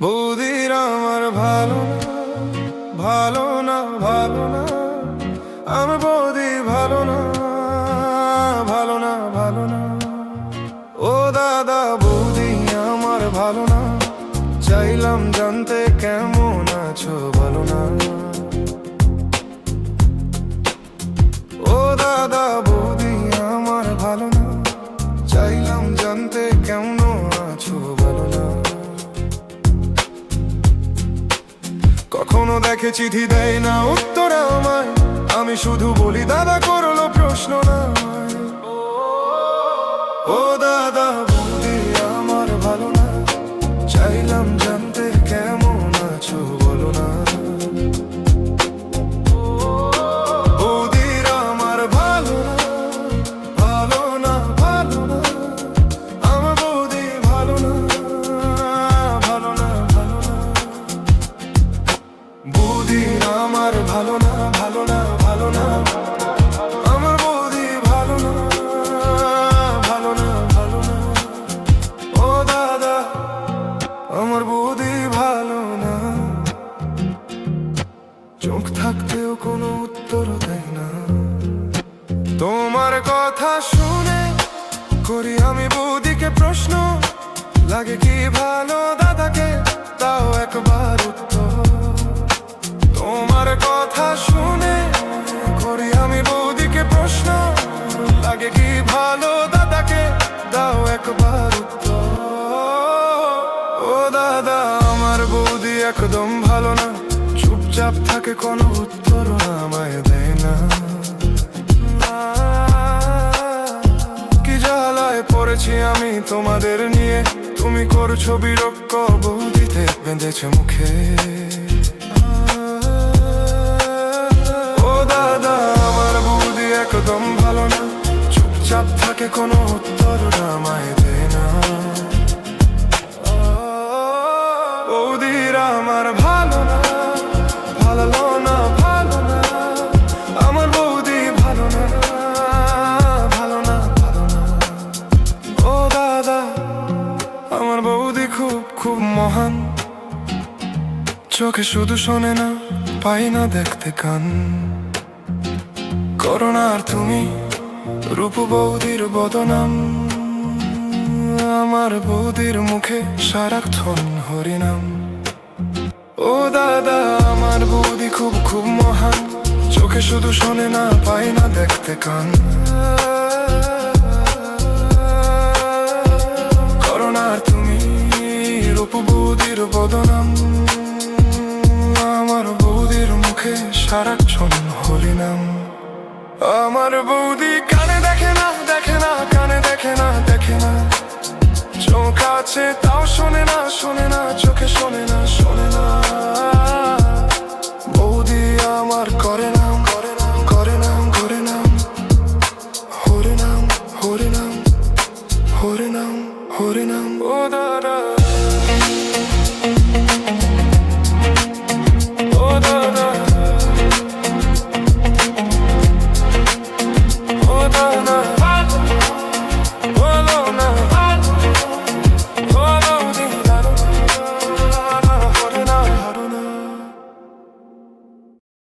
বৌদির আমার ভালো না ভালো না ভালো না। আমার বৌদি ভালো না ভালো না ভালো না। ও দাদা, বৌদি আমার ভালো না। চাইলাম জানতে কেমন আছো, ভালো না। ও দাদা দেখে চিঠি দেয় না উত্তর আমায়। আমি শুধু বলি, দাদা, করল প্রশ্ন না ও দাদা চোখ থাকতেও কোনো উত্তর দেয় না। তোমার কথা শুনে করি আমি বৌদিকে প্রশ্ন, লাগে কি ভালো থাকে কোনো উত্তর আমায় দেয় না। কি জ্বালায় পড়েছি আমি তোমাদের নিয়ে? তুমি করছ বিরক্ত বৌদিতে বেঁধেছে মুখে। ও দাদা, আমার বৌদি একদম ভালো না। চুপচাপ থাকে, কোনো উত্তর আমায় দেয় না। বৌদির আমার চোখে শুধু শোনে না, পাই না দেখতে কান। করোনার তুমি, রূপ বৌদির বদনাম। আমার বৌদির মুখে সারাক্ষণ হরিনাম। ও দাদা, আমার বৌদি খুব খুব মহান। চোখে শুধু শোনে না, পাই না দেখতে কান। করোনার তুমি, রূপ বৌদির বদনাম। আমার বৌদির মুখে সারাক্ষণ হরিনাম। আমার বৌদি কানে দেখে না দেখে না, কানে দেখে না দেখে না। চোখ আছে তাও শোনে না শোনে না, চোখে শোনে না শোনে না। বৌদি আমার করে নাম